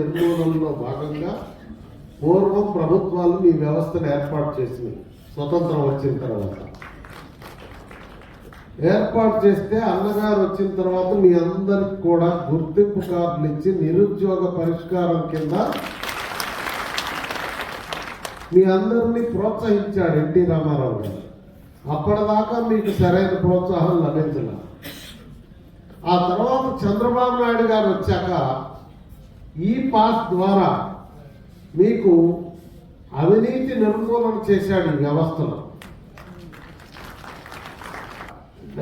నిర్మూలనలో భాగంగా పూర్వం ప్రభుత్వాలు మీ వ్యవస్థను ఏర్పాటు చేసినాయి స్వతంత్రం వచ్చిన తర్వాత. ఏర్పాటు చేస్తే అన్నగారు వచ్చిన తర్వాత మీ అందరికి కూడా గుర్తింపు కార్డులు ఇచ్చి నిరుద్యోగ పరిష్కారం కింద మీ అందరినీ ప్రోత్సహించాడు ఎన్టీ రామారావు గారు. అప్పటిదాకా మీకు సరైన ప్రోత్సాహం లభించలేదు ఆ తర్వాత చంద్రబాబు నాయుడు గారు వచ్చాక ఈ పాస్ ద్వారా మీకు అవినీతి నిర్మూలన చేశాడు ఈ వ్యవస్థలో.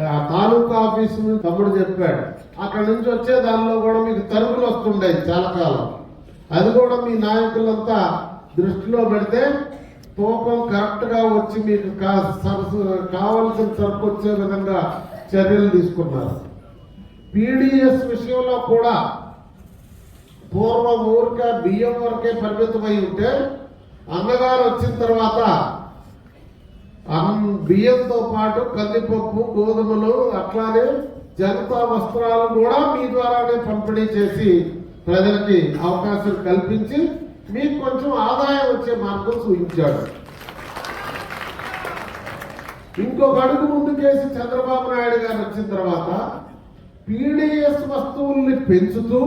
ఆ తాలూకా ఆఫీస్ నుంచి తమ్ముడు చెప్పాడు. అక్కడ నుంచి వచ్చే దానిలో కూడా మీకు తరుగులు వస్తుండే చాలా కాలం. అది కూడా మీ నాయకులంతా దృష్టిలో పెడితే తూకం కరెక్ట్గా వచ్చి మీకు సరసు- కావలసిన సరుకు వచ్చే విధంగా చర్యలు తీసుకున్నారు. పీడిఎస్ విషయంలో కూడా పూర్వం ఊరికే బియ్యం వరకే పరిమితమై ఉంటే అన్నగారు వచ్చిన తర్వాత అన్- బియ్యంతో పాటు కందిపప్పు గోధుమలు అట్లానే జనతా వస్త్రాలు కూడా మీ ద్వారానే పంపిణీ చేసి ప్రజలకి అవకాశం కల్పించి మీకు కొంచెం ఆదాయం వచ్చే మార్గం చూపించాడు. ఇంకొక అడుగు ముందుకేసి చంద్రబాబు నాయుడు గారు వచ్చిన తర్వాత పీడిఎస్ వస్తువుల్ని పెంచుతూ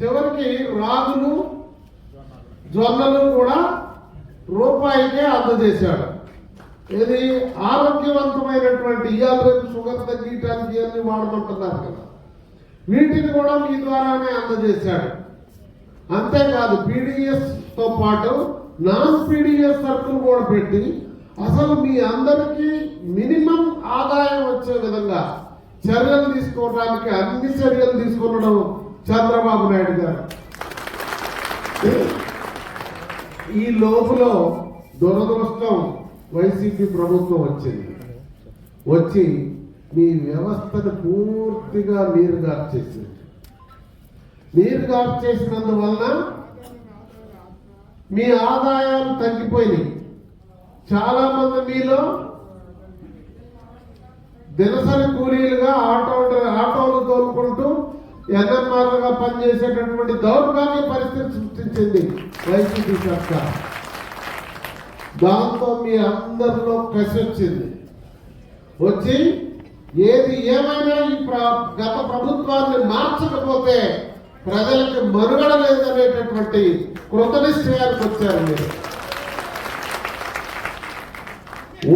చివరికి రాగులు జొన్నలు కూడా రూపాయికే అందజేశాడు. ఇది ఆరోగ్యవంతమైనటువంటి ఇవాళ రేపు షుగర్ తగ్గించడానికి ఇవన్నీ వాడమంటున్నారు కదా. వీటిని కూడా మీ ద్వారానే అందజేశాడు. అంతేకాదు పీడిఎస్తో పాటు నాన్ పీడిఎస్ సర్కులు కూడా పెట్టి అసలు మీ అందరికీ మినిమం ఆదాయం వచ్చే విధంగా చర్యలు తీసుకోవడానికి అన్ని చర్యలు తీసుకునడం చంద్రబాబు నాయుడు గారు. ఈ లోపులో దురదృష్టం వైసీపీ ప్రభుత్వం వచ్చింది. వచ్చి మీ వ్యవస్థను పూర్తిగా మీరు గార్చేసింది నీరు గార్చేసినందువలన మీ ఆదాయాలు తగ్గిపోయినాయి. చాలా మంది మీలో దినసరి కూలీలుగా ఆటో ఆటోలు తోలుకుంటూ ఎన్ఎంఆర్లుగా పనిచేసేటటువంటి దౌర్భాగ్య పరిస్థితి సృష్టించింది వైసీపీ సర్కార్ దాంతో మీ అందరిలో కసి వచ్చింది. వచ్చి ఏది ఏమైనా ఈ గత ప్రభుత్వాన్ని మార్చకపోతే ప్రజలకు మనుగడ లేదనేటటువంటి కృతనిశ్చయానికి వచ్చారు మీరు.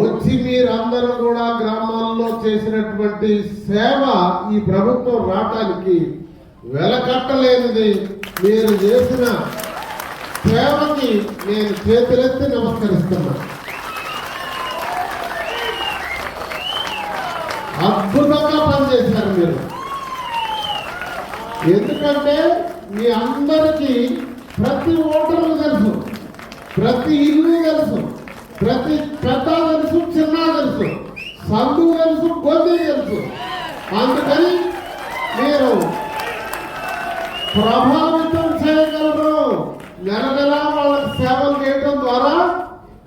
వచ్చి మీరందరూ కూడా గ్రామాల్లో చేసినటువంటి సేవ ఈ ప్రభుత్వం రావటానికి వెలకట్టలేనిది మీరు చేసిన సేవకి నేను చేతులెత్తి నమస్కరిస్తున్నా. అద్భుతంగా పనిచేశారు మీరు. ఎందుకంటే మీ అందరికీ ప్రతి ఓటరు తెలుసు ప్రతి ఇల్లు తెలుసు ప్రతి పెద్ద తెలుసు చిన్న తెలుసు సందు తెలుసు కొద్ది తెలుసు. అందుకని ప్రభావితం చేయగలరు. నెల నెల వాళ్ళకి సేవలు చేయడం ద్వారా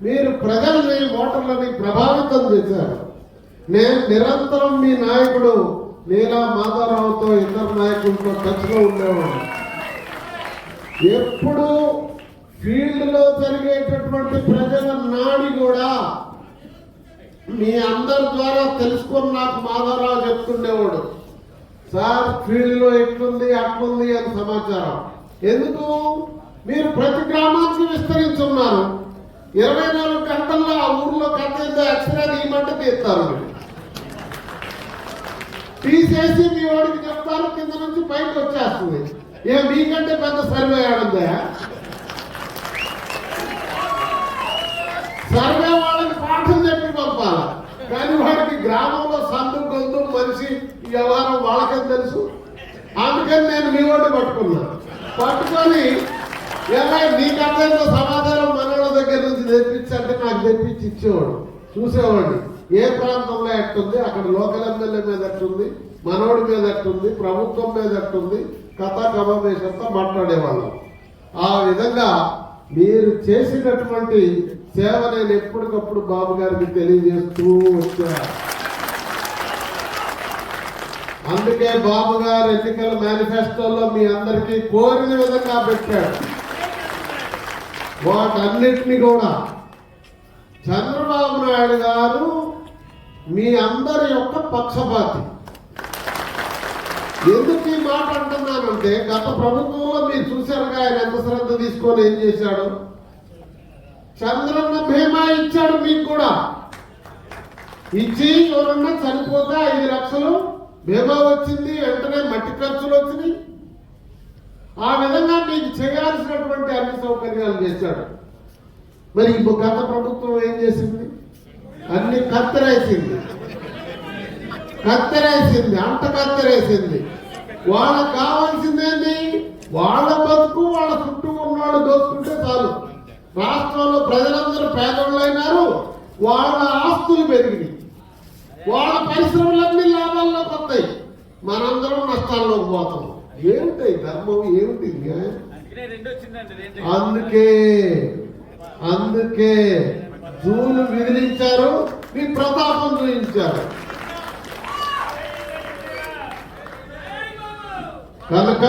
మీరు ప్రజల్ని ఓటర్లని ప్రభావితం చేశారు. నేను నిరంతరం మీ నాయకుడు నీలా మాధవరావుతో ఇతర నాయకులతో టచ్లో ఉండేవాడు ఎప్పుడు ఫీల్డ్లో జరిగేటటువంటి ప్రజల నాడి కూడా మీ అందరి ద్వారా తెలుసుకొని నాకు మాధవరావు చెప్తుండేవాడు. సార్ ఫీల్డ్లో ఎట్లుంది అట్లుంది అని సమాచారం. ఎందుకు? మీరు ప్రతి గ్రామానికి విస్తరించున్నారు. ఇరవై నాలుగు గంటల్లో ఆ ఊర్లో కథ ఏందో ఎక్స్రే తీయమంటే తీస్తారు. తీసేసి మీ వాడికి చెప్తారు కింద నుంచి పైకి వచ్చేస్తుంది. ఏ మీకంటే పెద్ద సర్వే ఆడుందా సర్వే వాళ్ళకి పాఠం చెప్పి పంపాలి? కానీ వాడికి గ్రామంలో సందు గొంతు మనిషి వ్యవహారం వాళ్ళకని తెలుసు? అందుకని నేను మీ వాడిని పట్టుకున్నా. పట్టుకొని ఎలా నీకు అర్థంలో సమాధానం మనోళ్ళ దగ్గర నుంచి తెప్పించంటే నాకు తెప్పించి ఇచ్చేవాడు చూసేవాడిని. ఏ ప్రాంతంలో ఎట్టుంది? అక్కడ లోకల్ ఎమ్మెల్యే మీద ఎట్టుంది? మనోడి మీద ఎట్టుంది? ప్రభుత్వం మీద ఎట్టుంది? కథా కమావేశంతో మాట్లాడేవాళ్ళం. ఆ విధంగా మీరు చేసినటువంటి సేవ నేను ఎప్పటికప్పుడు బాబు గారికి తెలియజేస్తూ వచ్చాను అందుకే బాబు గారు ఎన్నికల మేనిఫెస్టోలో మీ అందరికీ కోరిన విధంగా పెట్టాడు వాటన్నిటిని కూడా చంద్రబాబు నాయుడు గారు మీ అందరి యొక్క పక్షపాతి. ఎందుకు ఈ మాట అంటున్నానంటే గత ప్రభుత్వంలో మీరు చూశారుగా ఆయన ఎంత శ్రద్ధ తీసుకొని ఏం చేశాడు? చంద్రన్న భీమా ఇచ్చాడు మీకు కూడా. ఇచ్చి ఎవరన్నా చనిపోతే ఐదు లక్షలు బీమా వచ్చింది వెంటనే మట్టి ఖర్చులు వచ్చినాయి. ఆ విధంగా మీకు చేయాల్సినటువంటి అన్ని సౌకర్యాలు చేశాడు. మరి ఇప్పుడు గత ప్రభుత్వం ఏం చేసింది? అన్ని కత్తెరేసింది. కత్తెరేసింది అంట కత్తెరేసింది. వాళ్ళకి కావాల్సిందేంటి వాళ్ళ బతుకు వాళ్ళ చుట్టూ ఉన్నాడు దోచుకుంటే చాలు. రాష్ట్రంలో ప్రజలందరూ పేదోళ్ళైనారు వాళ్ళ ఆస్తులు పెరిగినాయి. వాళ్ళ పరిశ్రమలన్నీ లాభాల్లోకి వస్తాయి. మనందరం నష్టాల్లోకి పోతాం. ఏమిటి ధర్మం? ఏమిటి అందుకే అందుకే జూలు విదిలించారు మీ ప్రతాపం చూపించారు. కనుక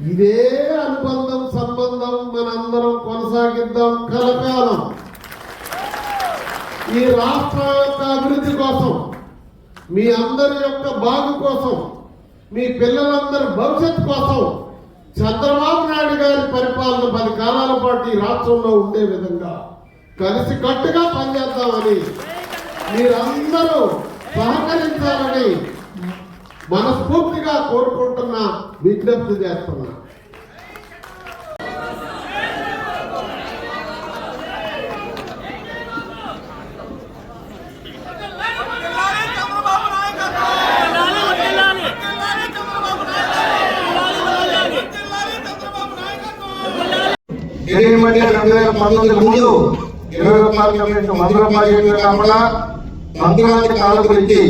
ఇదే అనుబంధం సంబంధం మనందరం కొనసాగిద్దాం కలకాలం. ఈ రాష్ట్ర యొక్క అభివృద్ధి కోసం మీ అందరి యొక్క బాగు కోసం మీ పిల్లలందరి భవిష్యత్తు కోసం చంద్రబాబు నాయుడు గారి పరిపాలన పది కాలాల పాటు ఈ రాష్ట్రంలో ఉండే విధంగా కలిసి కట్టుగా పనిచేద్దామని మీరందరూ సహకరించాలని మనస్ఫూర్తిగా కోరుకుంటున్నా విజ్ఞప్తి చేస్తున్నా. ఎనిమిది మంది రెండు వేల పంతొమ్మిది ముందు ఇరవై రూపాయల కమిషన్ వంద రూపాయలు చెప్పిన కాకుండా మంత్రానికి కాలం గురించి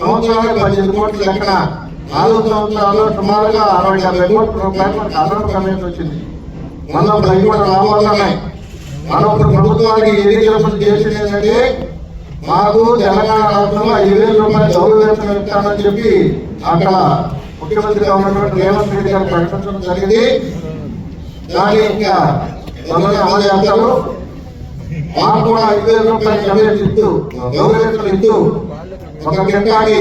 సంవత్సరానికి పద్దెనిమిది కోట్ల లెక్కన నాలుగు సంవత్సరాల్లో సుమారుగా అరవై డెబ్బై కోట్ల రూపాయలు మనకు అదనపు కమిషన్ వచ్చింది. మన ప్రతి లాభాలు ఉన్నాయి. మనం ఇప్పుడు ప్రభుత్వానికి ఏది చెప్పడం చేసింది ఏంటంటే మాకు తెలంగాణ రాష్ట్రంలో ఐదు వేల రూపాయలు గౌరవేతనం ఇస్తానని చెప్పి అక్కడ ముఖ్యమంత్రిగా ఉన్నటువంటి రేవంత్ రెడ్డి గారు ప్రకటించడం జరిగింది. దాని యొక్క మమ్మల్ని అమలు చేస్తాము. మాకు కూడా ఐదు వేల రూపాయలు కమిషన్ ఇస్తూ గౌరవేతనం ఇస్తూ ఒక గంటకి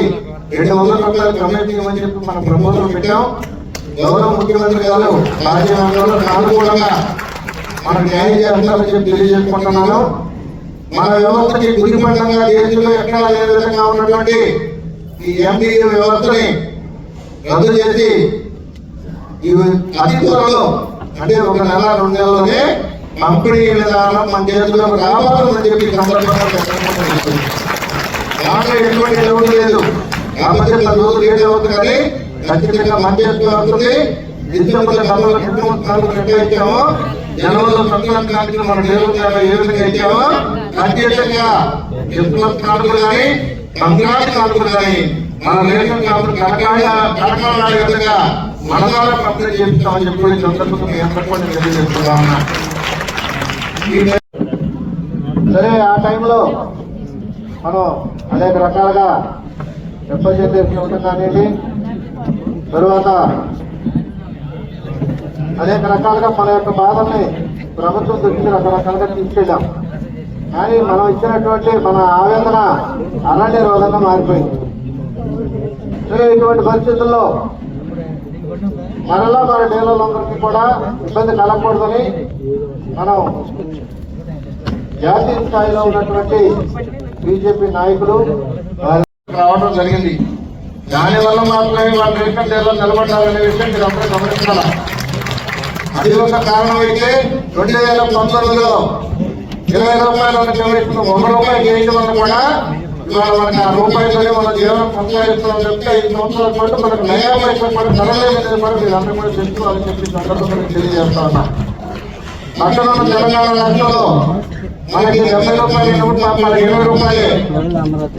రెండు వందల రూపాయలు కమిషన్ ఇవ్వమని చెప్పి మన ప్రమోషన్ పెట్టాం. గౌరవ ముఖ్యమంత్రి గారు రాజ్యాంగంలో అనుకూలంగా మన న్యాయం చేస్తామని చెప్పి తెలియజేసుకుంటున్నాను. మన వ్యవస్థకి గురిపండంగా దేశంలో ఎక్కడా లేని విధంగా ఉన్నటువంటి ఈ ఎంబీఏ వ్యవస్థని రద్దు చేసి ఇవి అతి త్వరలో అంటే ఒక నెల రెండు నెలలోనే పంపిణీ విధానం మన చేతుల్లోకి రావాలని చెప్పి సందర్భంగా దాంట్లో ఎటువంటి డౌట్ లేదు. కాబట్టి పది రోజులు లేట్ అవుతుంది కానీ ఖచ్చితంగా మన చేతిలో అవుతుంది డిసెంబర్ డబ్బులు కుటుంబాలకు కేటాయించాము జనవరిలో సంక్రాంతి మన దేవుడు ఏ విధంగా ఇచ్చామో ఖచ్చితంగా క్రిస్మస్ కానుకలు కానీ సంక్రాంతి కానుకలు కానీ మన రేషన్ కానుకలు కనకాడ కనకాడ విధంగా మన ద్వారా పంపిణీ చేస్తామని చెప్పి సందర్భంగా మీ అందరికీ కూడా తెలియజేస్తున్నా ఉన్నా. సరే ఆ టైంలో మనం అనేక రకాలుగా రిప్రజెంటేషన్ ఉంటుంది అనేది తరువాత అనేక రకాలుగా మన యొక్క బాధల్ని ప్రభుత్వం దృష్టికి రకరకాలుగా తీసుకెళ్ళాం కానీ మనం ఇచ్చినటువంటి మన ఆవేదన అలాంటి రోజున మారిపోయింది సరే ఇటువంటి పరిస్థితుల్లో మనలో మన డీలర్లందరికీ కూడా ఇబ్బంది కలగకూడదని మనం జాతీయ స్థాయిలో ఉన్నటువంటి బీజేపీ నాయకులు రావడం జరిగింది. దానివల్ల మాత్రమే వాళ్ళ రేషన్ డీలర్ నిలబడ్డారనే విషయం మీరు అందరూ గమనించాలి? అది ఒక కారణం అయితే రెండు వేల పంతొమ్మిదిలో ఇరవై రూపాయలు ఉన్న కమిషన్ ఒక రూపాయి చేయడం వల్ల కూడా ఇవాళ మన జీవనం కొనసాగిస్తున్నాం చెప్తే ఐదు సంవత్సరాల పాటు మనకు నయా పైసలు కూడా ధరలేదు కూడా కూడా చెప్పి సందర్భంగా తెలియజేస్తా ఉన్నా. తెలంగాణ రాష్ట్రంలో మనకి డెబ్బై రూపాయలు ఉన్నప్పుడు మన ఇరవై రూపాయలే.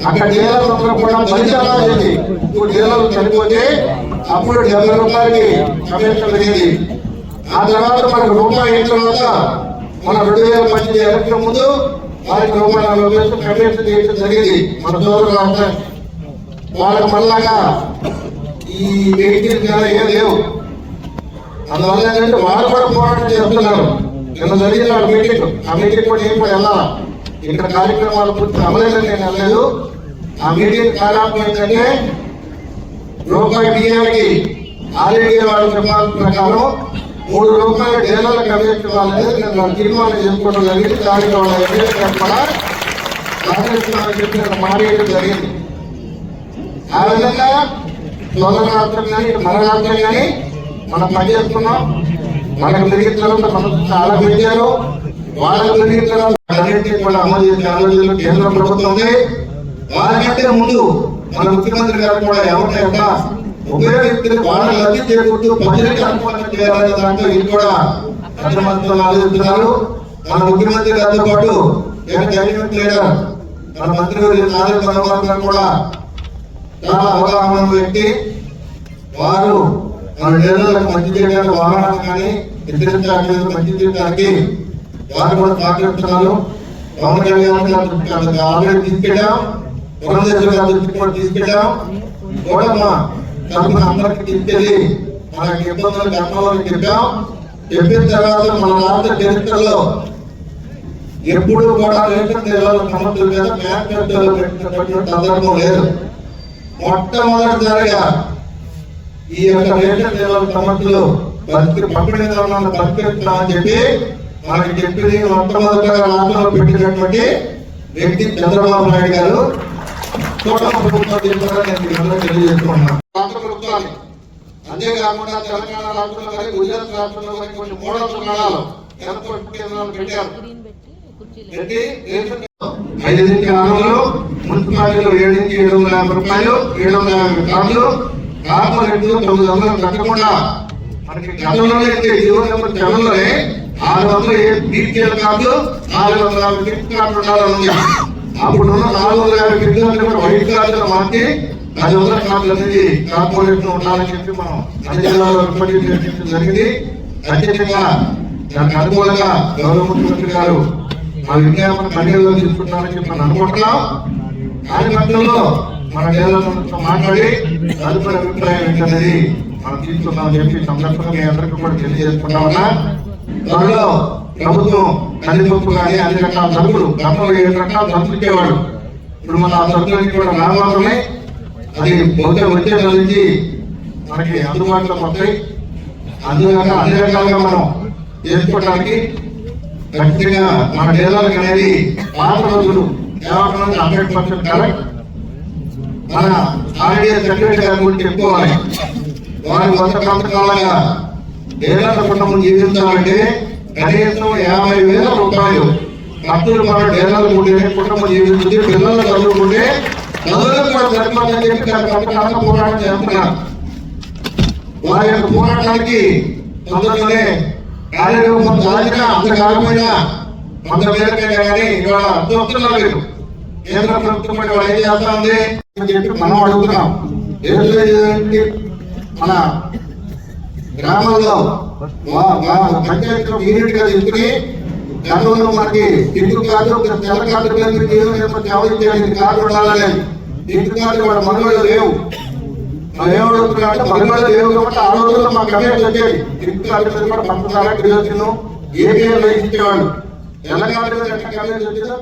అక్కడ డీలర్లు అందరూ కూడా బలిచాలా చేసి ఇప్పుడు డీలర్లు చనిపోతే అప్పుడు డెబ్బై రూపాయలకి కమిషన్ పెరిగింది. ఆ తర్వాత మనకు రూపాయి అయిన మన రెండు వేల పద్దెనిమిది ఎలక్షన్ ముందు వారికి రూపాయి కమిషన్ చేయడం జరిగింది. మన సోదరులు అందరూ వాళ్ళకి మళ్ళాగా ఈ వెహికల్ కానీ ఏం లేవు. అందువల్ల ఏంటంటే వారు కూడా పోరాటం చేస్తున్నారు. నిన్న జరిగిన వాళ్ళ మీటింగ్ ఆ మీటింగ్ కూడా ఏం కూడా వెళ్ళాలా ఇక్కడ కార్యక్రమాలు పూర్తి అమలేదని నేను వెళ్ళలేదు ఆ మీటింగ్ కారణం ఏంటంటే రూపాయి బియ్యానికి ఆల్ ఇండియా వాళ్ళ చెప్పాల ప్రకారం మూడు రూపాయల డేలర్ల కమిషన్ వాళ్ళని నేను తీర్మానం చేసుకోవడం జరిగింది. దానికి వాళ్ళ ఎమ్మెల్యే కూడా కాంగ్రెస్ వాళ్ళు చెప్పిన మారేయడం జరిగింది? ఆ విధంగా సోదర రాష్ట్రం కానీ మన రాష్ట్రం కానీ మనం పనిచేస్తున్నాం మనకు తిరిగిన తర్వాత మనకు చాలా పెంచారు వాళ్ళకు తిరిగిన తర్వాత అన్నింటినీ కూడా అమలు చేసే ఆలోచనలు కేంద్ర ప్రభుత్వం ఉంది. వారికంటే ముందు మన ముఖ్యమంత్రి గారు కూడా ఎవరినైనా ఉపయోగిస్తున్న వాళ్ళ లబ్ధి ప్రజలకు అనుకూలంగా చేయాలనే దాంట్లో ఇది కూడా అర్థమంత్రులు ఆలోచిస్తున్నారు మన ముఖ్యమంత్రి గారితో పాటు క్యాబినెట్ లీడర్ మన మంత్రి నారాయణ మనోహర్ గారు కూడా చాలా అవగాహన పెట్టి వారు మన నేలలకు మంచి చేయడానికి వాహనాలు కానీ ఇతర మంచి చేయడానికి వారు కూడా సహకరిస్తున్నారు పవన్ కళ్యాణ్ గారి ఆల్రెడీ తీసుకెళ్ళాం పురంధేశ్వర కూడా తీసుకెళ్ళాం కూడా మా తరఫున అందరికి చెప్పేది మనకి ఇబ్బందులు గతంలో చెప్పాం. చెప్పిన తర్వాత మన రాష్ట్ర చరిత్రలో ఎప్పుడు కూడా రేషన్ జిల్లాల సమస్యల మీద మేనిఫెస్టోలో పెట్టినటువంటి సందర్భం లేదు. మొట్టమొదటిసారిగా ఈ యొక్క రేషన్ జిల్లాల సమస్యలు బతికి పంపిణీ విధానాన్ని పరిష్కరిస్తున్నామని చెప్పి మనకి చెప్పింది మొట్టమొదటిగా రాష్ట్రంలో పెట్టినటువంటి వ్యక్తి చంద్రబాబు నాయుడు గారు. కూటమి ప్రభుత్వం చేశారని నేను మీకు అందరికీ తెలియజేసుకుంటున్నాను రాష్ట్ర ప్రభుత్వాన్ని అంతేకాకుండా తెలంగాణ రాష్ట్రంలో కానీ గుజరాత్ రాష్ట్రంలో కానీ కొన్ని మోడల్ దుకాణాలు ఏర్పాటు కేంద్రాలు పెట్టారు పెట్టి కుర్చీలు పెట్టి ఐదు నుంచి ఆరు వందలు మున్సిపాలిటీలో ఏడు నుంచి ఏడు వందల యాభై రూపాయలు ఏడు వందల యాభై కార్డులు కార్పొరేట్లు తొమ్మిది వందలు కట్టకుండా మనకి గతంలోనే ఇచ్చే నెంబర్ జనంలోనే ఆరు వందలు బీపీఎల్ కార్డులు నాలుగు వందల యాభై గిఫ్ట్ కార్డులు ఉండాలని అప్పుడున్న నాలుగు వందల యాభై గిఫ్ట్ కూడా వైట్ కార్డులు మార్చి ఐదు వందల కార్డులు అనేది కార్పొరేట్లు ఉండాలని చెప్పి మనం అన్ని జిల్లాలో ఏర్పాటు చేయడం జరిగింది. ఖచ్చితంగా దానికి అనుకూలంగా గౌరవ ముఖ్యమంత్రి గారు మా విజ్ఞాపన పనిలో తీసుకుంటారని చెప్పి మనం అనుకుంటున్నాం. దాని మధ్యలో మన నేలతో మాట్లాడి తదుపరి అభిప్రాయం ఏంటనేది మనం తీసుకుందామని చెప్పి సందర్భంగా మీ అందరికీ కూడా తెలియజేసుకున్నామన్నా త్వరలో ప్రభుత్వం కందిపప్పు కానీ అన్ని రకాల సరుకులు గతంలో ఏడు రకాల సరుకులు ఇచ్చేవాడు ఇప్పుడు మన ఆ సరుకులన్నీ కూడా రామాత్రమే అది బహుశా వచ్చే నుంచి మనకి అందుబాటులోకి వస్తాయి. అందువల్ల అన్ని రకాలుగా మనం చేసుకోవడానికి ఖచ్చితంగా మన డేలాలకు అనేది పాత రోజులు కేవలం హండ్రెడ్ పర్సెంట్ కరెక్ట్. మన ఆర్డీఎస్ సెక్రటరీ గారి గురించి చెప్పుకోవాలి. వారి కొంత కొంతకాలంగా డేలాల కుటుంబం జీవించాలంటే కనీసం యాభై వేల రూపాయలు ఖర్చులు మనం డేలాలు ఉంటే కుటుంబం జీవించింది పిల్లలు చదువుకుంటే చదువులకు కూడా సరిపోతుందని చెప్పి దాని పోరాటం చేస్తున్నారు. వారి యొక్క పోరాటానికి తొందరలోనే కార్యరూపం దాల్చిన అంత కాకపోయినా కొంత మేరకైనా కానీ ఇవాళ చూస్తున్నారు మీరు కేంద్ర ప్రభుత్వం వాళ్ళు ఏం చేస్తా ఉంది అని చెప్పి మనం అడుగుతున్నాం. మన గ్రామంలో పంచాయతీలో యూనిట్గా తీసుకుని గతంలో మనకి ఇంటి కార్డు తెల్ల కార్డు ఉండాలని మనలో లేవు. ఏమడుగుతున్నారంటే మగవాళ్ళు లేవు కాబట్టి ఆ రోజుల్లో మా కమిటీ వచ్చేది. ఇంటి కార్డు కూడా పంచదార గిరిజను ఏపీఎల్ ఇచ్చేవాళ్ళు. తెలంగాణ మీద ఎట్లా కమిటీ వచ్చిందో?